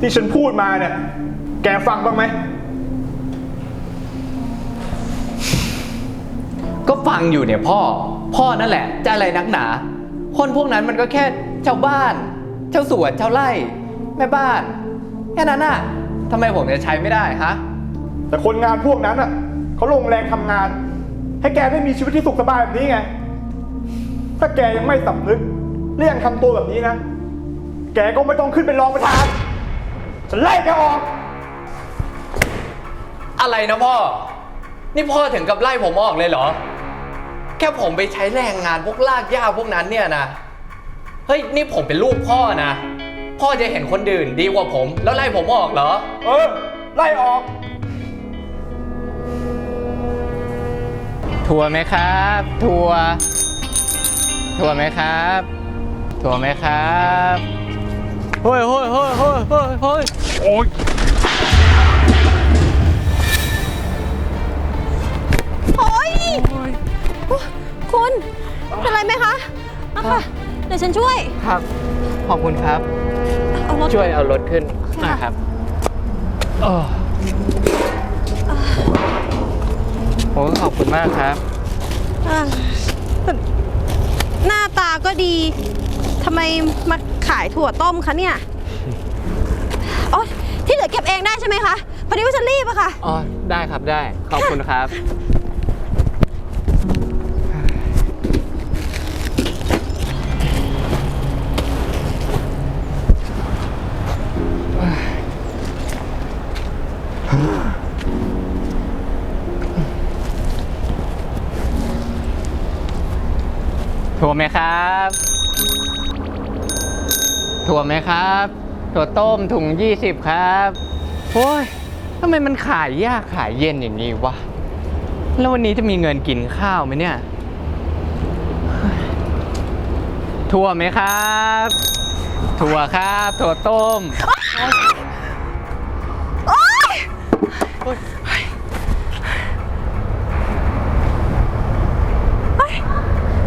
ที่ฉันพูดมาเนี่ย แกฟังบ้างไหม ก็ฟังอยู่เนี่ยพ่อ พ่อนั่นแหละ จะอะไรนักหนา คนพวกนั้นมันก็แค่ชาวบ้าน ชาวสวน ชาวไร่ แม่บ้าน แค่นั้นน่ะทำไมผมจะใช้ไม่ได้ฮะ แต่คนงานพวกนั้นอะเขาลงแรงทำงาน ให้แกได้มีชีวิตที่สุขสบายแบบนี้ไง ถ้าแกยังไม่สำนึกเรื่องทำตัวแบบนี้นะ แกก็ไม่ต้องขึ้นเป็นรองประธาน ฉันไล่แกออก อะไรนะพ่อ นี่พ่อถึงกับไล่ผมออกเลยเหรอ แค่ผมไปใช้แรงงานพวกลากหญ้าพวกนั้นเนี่ยนะ เฮ้ย นี่ผมเป็นลูกพ่อนะ พ่อจะเห็นคนอื่นดีกว่าผม แล้วไล่ผมออกเหรอ เออ ไล่ออกทัวร์ไหมครับทัวร์ทัวร์ไหมครับทัวร์ไหมครับ เฮ้ยเฮ้ยเฮ้ยเฮ้ยเฮ้ยเฮ้ยโอ๊ยโอ๊ยคุณเป็นไรไหมคะมาค่ะ เดี๋ยวฉันช่วย ครับ ขอบคุณครับ เอารถช่วยเอารถขึ้นหน่อยครับโอ้โหขอบคุณมากครับ อะแต่หน้าตาก็ดีทำไมมา ขายถั่วต้มคะเนี่ยอ๋อที่เหลือเก็บเองได้ใช่ไหมคะพอดีว่าฉันรีบอะค่ะ อ๋อ ได้ครับได้ ขอบคุณครับถั่วไหมครับ ถั่วไหมครับ ถั่วต้มถุง 20 ครับโอ้ยทำไมมันขายยากขายเย็นอย่างนี้วะ แล้ววันนี้จะมีเงินกินข้าวไหมเนี่ย ถั่วไหมครับ ถั่วครับ ถั่วต้ม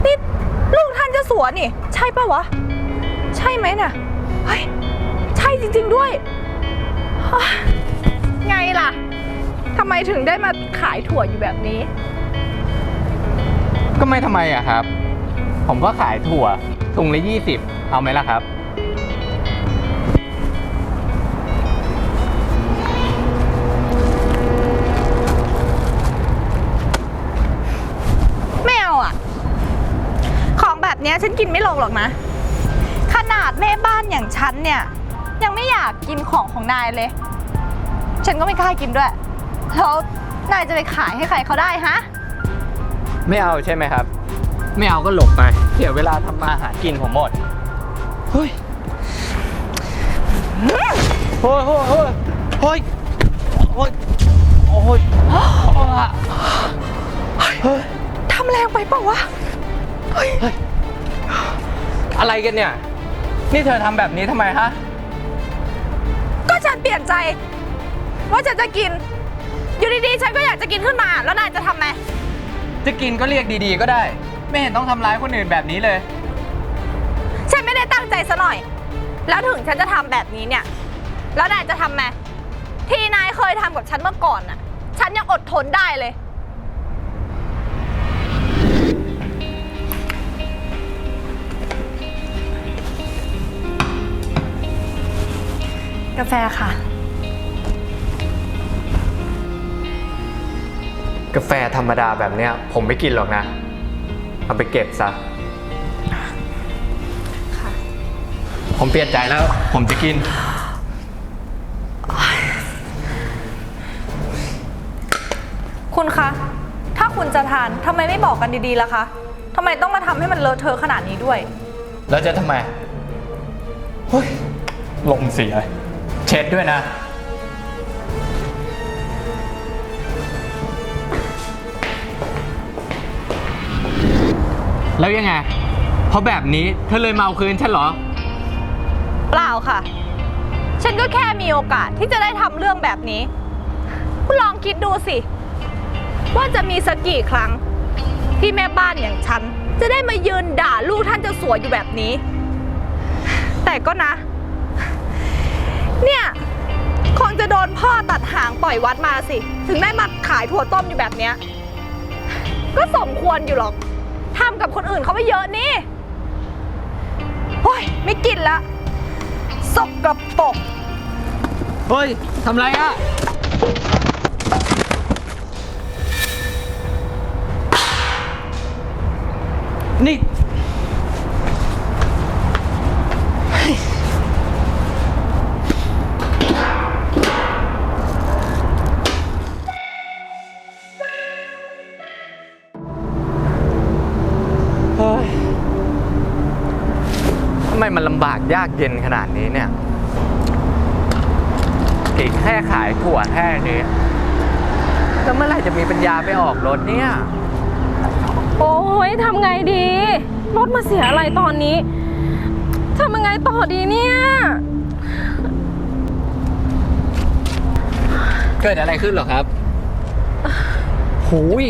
นี่ลูกท่านเจะสัวนี่ ใช่ปะวะ ใช่ไหมเนี่ย เฮ้ยใช่จริง ๆ ด้วยฮ่าไงล่ะทำไมถึงได้มาขายถั่วอยู่แบบนี้ ก็ไม่ทำไมอะครับ ผมก็ขายถั่วถุงละ20 เอาไหมล่ะครับ ไม่เอาอะ ของแบบเนี้ยฉันกินไม่ลงหรอกนะขนาด แม่บ้านอย่างฉันเนี่ย ยังไม่อยากกินของของนายเลย ฉันก็ไม่กล้ากินด้วย แล้วนายจะไปขายให้ใครเขาได้ฮะ ไม่เอาใช่ไหมครับ ไม่เอาก็หลบไป เสียเวลาทำมาหากินผมหมด เฮ้ยเฮ้ยเฮ้ยเฮ้ยเฮ้ยเฮ้ยโอ้ยโอ้ยเฮ้ยทำแรงไปเปล่าวะ เฮ้ย อะไรกันเนี่ย นี่เธอทำแบบนี้ทำไมฮะ ก็ฉันเปลี่ยนใจ ว่าฉันจะกิน อยู่ดีๆ ฉันก็อยากจะกินขึ้นมา แล้วนายจะทำไหมจะกินก็เรียกดีๆก็ได้ ไม่เห็นต้องทำร้ายคนอื่นแบบนี้เลย ฉันไม่ได้ตั้งใจซะหน่อย แล้วถึงฉันจะทำแบบนี้เนี่ย แล้วนายจะทำไหมที่นายเคยทำกับฉันเมื่อก่อนน่ะ ฉันยังอดทนได้เลย กาแฟค่ะ กาแฟธรรมดาแบบเนี้ย ผมไม่กินหรอกนะ เอาไปเก็บซะ ค่ะ ผมเปลี่ยนใจแล้ว ผมจะกิน คุณคะ ถ้าคุณจะทานทำไมไม่บอกกันดีๆล่ะคะทำไมต้องมาทำให้มันเลอะเทอะขนาดนี้ด้วย แล้วจะทำไมเฮ้ยลมเสีย เช็ดด้วยนะ แล้วยังไง เพราะแบบนี้เธอเลยมาเอาคืนฉันเหรอ เปล่าค่ะ ฉันก็แค่มีโอกาสที่จะได้ทำเรื่องแบบนี้ คุณลองคิดดูสิ ว่าจะมีสักกี่ครั้ง ที่แม่บ้านอย่างฉัน จะได้มายืนด่าลูกท่านเจะสวยอยู่แบบนี้ แต่ก็นะ คงจะโดนพ่อตัดหางปล่อยวัดมาสิ ถึงได้มาขายถั่วต้มอยู่แบบเนี้ย ก็สมควรอยู่หรอกทำกับคนอื่นเขาไปเยอะนี่โอ้ยไม่กินละสกกระปรกเฮ้ยทำไรอะนี่ มมันลำบากยากเย็นขนาดนี้เนี่ยอีกแค่ขายถั่วแค่นี้แล้วเมื่อไหร่จะมีปัญญาไปออกรถเนี่ย โอ้ยทำไงดี รถมาเสียอะไรตอนนี้ทำยังไงต่อดีเนี่ย เกิดอะไรขึ้นเหรอครับหูย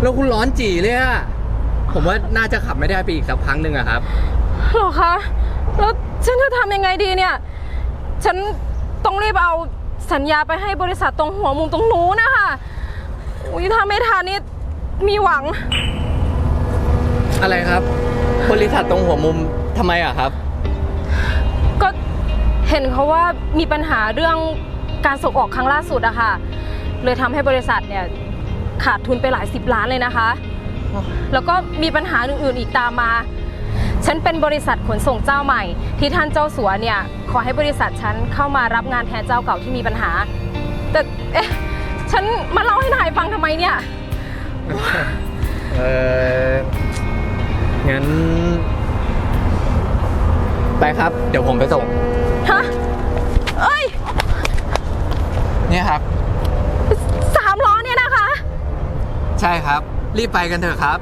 แล้วคุณร้อนจี่เลยอะผมว่าน่าจะขับไม่ได้ไปอีกสักพักหนึ่งอะครับเหรอคะแล้วฉันจะทำยังไงดีเนี่ย ฉันต้องรีบเอาสัญญาไปให้บริษัทตรงหัวมุมตรงนู้นนะคะอุ้ยถ้าไม่ทันนี่มีหวัง อะไรครับ บริษัทตรงหัวมุมทำไมอะครับ ก็เห็นเขาว่ามีปัญหาเรื่องการส่งออกครั้งล่าสุดอะค่ะ เลยทำให้บริษัทเนี่ยขาดทุนไปหลายสิบล้านเลยนะคะ แล้วก็มีปัญหาอื่นๆอีกตามมา ฉันเป็นบริษัทขนส่งเจ้าใหม่ ที่ท่านเจ้าสัวเนี่ยขอให้บริษัทฉันเข้ามารับงานแทนเจ้าเก่าที่มีปัญหา แต่เอ๊ะฉันมาเล่าให้นายฟังทำไมเนี่ย เอองั้น ไปครับ เดี๋ยวผมไปส่ง ฮะ เอ้ยเนี่ยครับ สามล้อเนี่ยนะคะ ใช่ครับ รีบไปกันเถอะครับ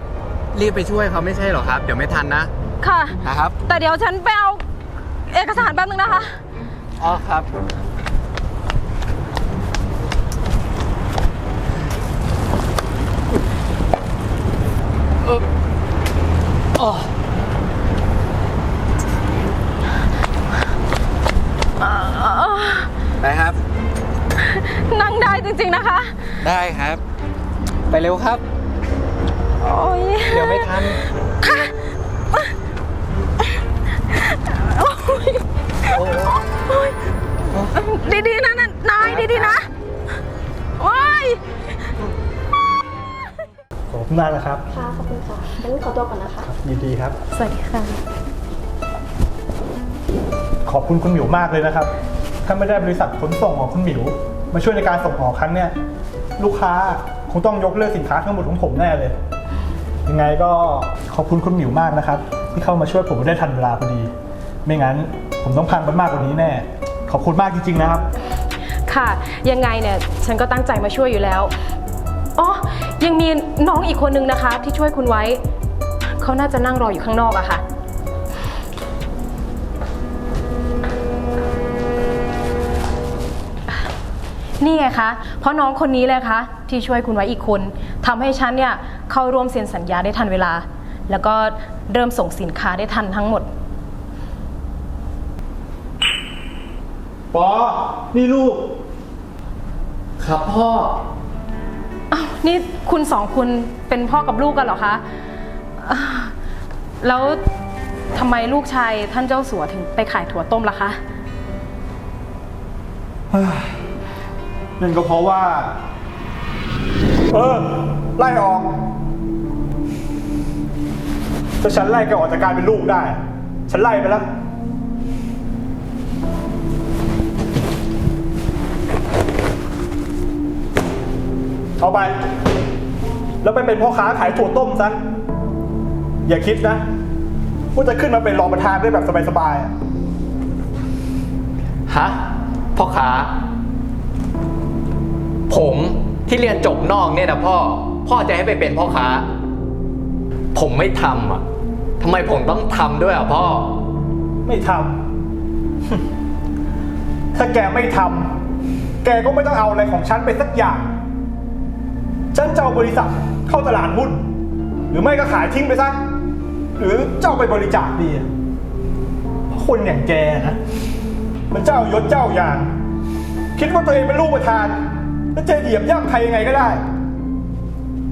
รีบไปช่วยเขาไม่ใช่เหรอครับ เดี๋ยวไม่ทันนะ ค่ะ นะครับ แต่เดี๋ยวฉันไปเอาเอกสารแป๊บนึงนะคะ อ๋อครับ เอออ๋อไปครับ นั่งได้จริงๆนะคะ ได้ครับ ไปเร็วครับ โอ้ย เดี๋ยวไม่ทันโอ้ยโอ้ ดีๆนะนะนายดีๆนะโอ้ยขอบคุณมากนะครับ ค่ะ ขอบคุณค่ะงั้นขอตัวก่อนนะคะ ยินดีครับ สวัสดีค่ะ ขอบคุณคุณหมิวมากเลยนะครับ ถ้าไม่ได้บริษัทขนส่งของคุณหมิว มาช่วยในการส่งออกครั้งเนี้ยลูกค้าคงต้องยกเลิกสินค้าทั้งหมดของผมแน่เลย ยังไงก็ขอบคุณคุณหมิวมากนะครับ ที่เข้ามาช่วยผมได้ทันเวลาพอดี ไม่งั้นผมต้องพังไปมากกว่านี้แน่ ขอบคุณมากจริงๆนะครับ ค่ะ ยังไงเนี่ยฉันก็ตั้งใจมาช่วยอยู่แล้ว อ๋อ ยังมีน้องอีกคนนึงนะคะ ที่ช่วยคุณไว้ เขาน่าจะนั่งรออยู่ข้างนอกอะค่ะ นี่ไงคะ เพราะน้องคนนี้เลยคะที่ช่วยคุณไว้อีกคนทำให้ฉันเนี่ยเข้าร่วมเซ็นสัญญาได้ทันเวลา แล้วก็เริ่มส่งสินค้าได้ทันทั้งหมด ปอ นี่ลูก ครับพ่อ อ้าวนี่คุณสองคนเป็นพ่อกับลูกกันเหรอคะอ่าแล้วทำไมลูกชายท่านเจ้าสัวถึงไปขายถั่วต้มล่ะคะ นั่นก็เพราะว่า เออ ไล่ออกถ้าฉันไล่แกออกจากการเป็นลูกได้ ฉันไล่ไปแล้ว เอาไป แล้วไปเป็นพ่อค้าขายถั่วต้มซะ อย่าคิดนะ ว่าจะขึ้นมาเป็นรองประธานได้แบบสบายๆอะฮะ พ่อค้า ผมที่เรียนจบนอกเนี่ยนะพ่อ พ่อจะให้ไปเป็นพ่อค้า ผมไม่ทำอะทำไมผมต้องทำด้วยอะพ่อ ไม่ทำ ถ้าแกไม่ทำ แกก็ไม่ต้องเอาอะไรของฉันไปสักอย่าง ฉันจะเอาบริษัทเข้าตลาดหุ้น หรือไม่ก็ขายทิ้งไปซะ หรือเจ้าไปบริจาคดีอะเพราะคนอย่างแกนะ มันเจ้ายศเจ้าอย่างคิดว่าตัวเองเป็นลูกประธาน แล้วจะเหยียบย่ำใครยังไงก็ได้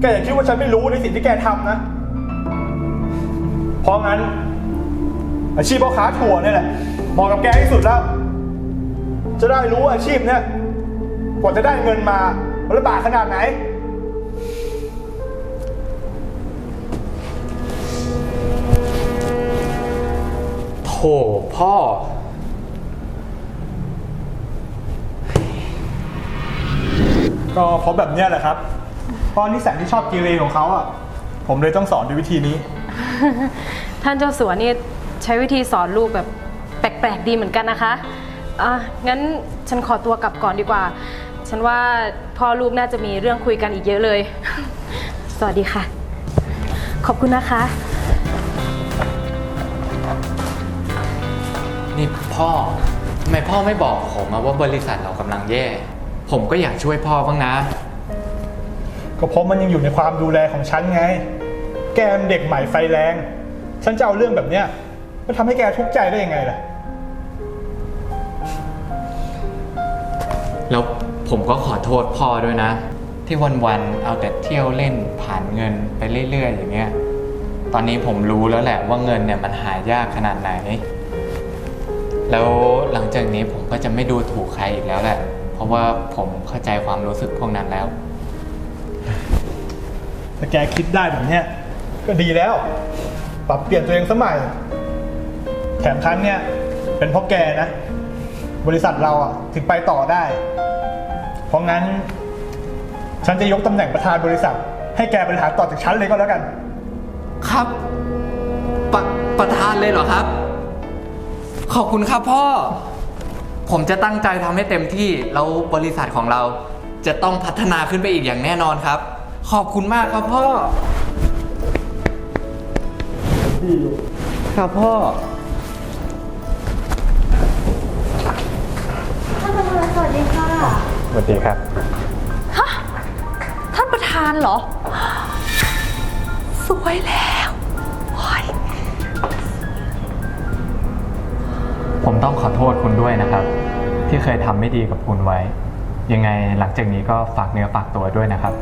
แกอย่าคิดว่าฉันไม่รู้ในสิ่งที่แกทำนะ เพราะงั้น อาชีพพ่อค้าถั่วเนี่ยแหละเหมาะกับแกที่สุดแล้ว จะได้รู้ว่าอาชีพเนี่ยกว่าจะได้เงินมามันลำบากขนาดไหน โถพ่อ ก็เพราะแบบเนี้ยแหละครับเพราะนิสัยที่ชอบกีเรของเขาอะ ผมเลยต้องสอนด้วยวิธีนี้ ท่านเจ้าสัวนี่ใช้วิธีสอนลูกแบบแปลกๆดีเหมือนกันนะคะอะงั้นฉันขอตัวกลับก่อนดีกว่า ฉันว่าพ่อลูกน่าจะมีเรื่องคุยกันอีกเยอะเลย สวัสดีค่ะ ขอบคุณนะคะ พ่อทำไมพ่อไม่บอกผมอะว่าบริษัทเรากำลังแย่ ผมก็อยากช่วยพ่อบ้างนะ ก็เพราะมันยังอยู่ในความดูแลของฉันไง แกเป็นเด็กใหม่ไฟแรง ฉันจะเอาเรื่องแบบเนี้ยมาทำให้แกทุกข์ใจได้ยังไงล่ะ แล้วผมก็ขอโทษพ่อด้วยนะ ที่วันๆเอาแต่เที่ยวเล่นผ่านเงินไปเรื่อยๆอย่างเงี้ย ตอนนี้ผมรู้แล้วแหละว่าเงินเนี่ยมันหายากขนาดไหน แล้วหลังจากนี้ผมก็จะไม่ดูถูกใครอีกแล้วแหละ เพราะว่าผมเข้าใจความรู้สึกพวกนั้นแล้วแต่แกคิดได้แบบเนี้ยก็ดีแล้ว ปรับเปลี่ยนตัวเองสมัย แถมครั้งเนี้ยเป็นเพราะแกนะ บริษัทเราอะถึงไปต่อได้ เพราะงั้น ฉันจะยกตำแหน่งประธานบริษัท ให้แกบริหารต่อจากฉันเลยก็แล้วกัน ครับปะประธานเลยเหรอครับ ขอบคุณครับพ่อ ผมจะตั้งใจทำให้เต็มที่ แล้วบริษัทของเราจะต้องพัฒนาขึ้นไปอีกอย่างแน่นอนครับ ขอบคุณมากครับพ่อ ครับพ่อ ท่านประธานสวัสดีค่ะ สวัสดีครับท่านประธานเหรอ สวยแล้ว ต้องขอโทษคุณด้วยนะครับ ที่เคยทำไม่ดีกับคุณไว้ ยังไงหลังจากนี้ก็ฝากเนื้อฝากตัวด้วยนะครับ